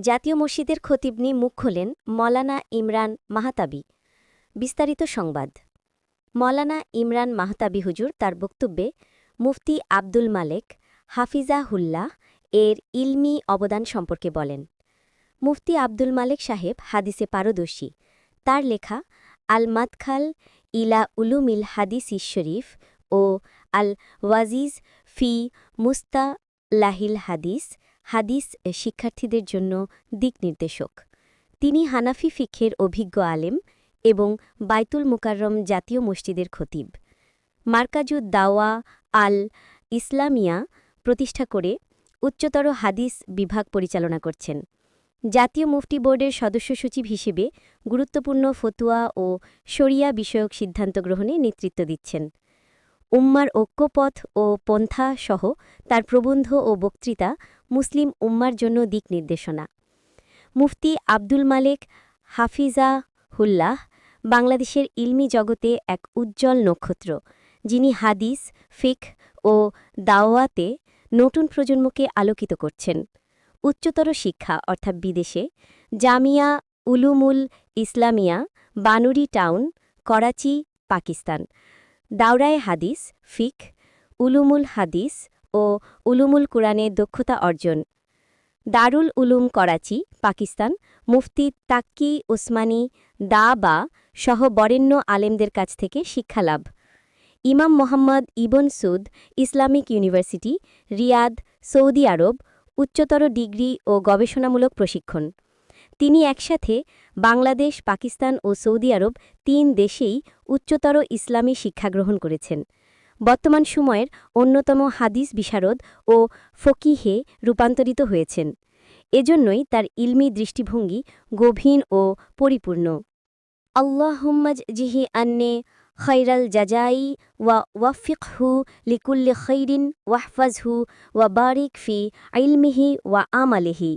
জাতীয় মসজিদের খতিবনি মুখ খোলেন মলানা ইমরান মাহাতাবি। বিস্তারিত সংবাদ। মলানা ইমরান মাহতাবি হুজুর তার বক্তব্যে মুফতি আব্দুল মালেক হাফিজা হুল্লাহ এর ইলমি অবদান সম্পর্কে বলেন। মুফতি আব্দুল মালেক সাহেব হাদিসে পারদর্শী। তার লেখা আল মাদখাল ইলা উলুমিল হাদিস শরীফ ও আল ওয়াজিজ ফি মুস্তা লাহিল হাদিস হাদিস শিক্ষার্থীদের জন্য দিকনির্দেশক তিনি হানাফি ফিক্ষের অভিজ্ঞ আলেম এবং বাইতুল মুকাররম জাতীয় মসজিদের খতিব। মার্কাজুদ দাওয়া আল ইসলামিয়া প্রতিষ্ঠা করে উচ্চতর হাদিস বিভাগ পরিচালনা করছেন। জাতীয় মুফতি বোর্ডের সদস্য সচিব হিসেবে গুরুত্বপূর্ণ ফতুয়া ও শরিয়া বিষয়ক সিদ্ধান্ত গ্রহণে নেতৃত্ব দিচ্ছেন। উম্মার ঐক্যপথ ও পন্থা সহ তার প্রবন্ধ ও বক্তৃতা মুসলিম উম্মার জন্য দিক নির্দেশনা। মুফতি আব্দুল মালেক হাফিজা হুল্লাহ বাংলাদেশের ইলমি জগতে এক উজ্জ্বল নক্ষত্র, যিনি হাদিস, ফিক ও দাওয়াতে নতুন প্রজন্মকে আলোকিত করছেন। উচ্চতর শিক্ষা, অর্থাৎ বিদেশে, জামিয়া উলুমুল ইসলামিয়া বানুরি টাউন, করাচি, পাকিস্তান। দাওরায় হাদিস, ফিক, উলুমুল হাদিস ও উলুমুল কুরআনে দক্ষতা অর্জন। দারুল উলুম করাচি, পাকিস্তান। মুফতি তাক্কি ওসমানী দা বা সহ বরেণ্য আলেমদের কাছ থেকে শিক্ষালাভ Imam Mohammad ibn Saud, Islamic University, Riyadh, Saudi Arabia, উচ্চতর ডিগ্রি ও গবেষণামূলক প্রশিক্ষণ। তিনি একসাথে বাংলাদেশ, পাকিস্তান ও সৌদি আরব তিন দেশেই উচ্চতর ইসলামী শিক্ষা গ্রহণ করেছেন। বর্তমান সময়ের অন্যতম হাদিস বিশারদ ও ফকিহে রূপান্তরিত হয়েছেন। এজন্যই তার ইলমি দৃষ্টিভঙ্গি গভীর ও পরিপূর্ণ। আল্লাহুম্মাজ জিহি আন্নে খৈরাল জাজাই ওয়া ওয়াফিকহু লিকুল্লি খৈরিন ওয়াহফাজহু ওয়া বারিক ফি আইলমিহি ওয়া আমালিহি।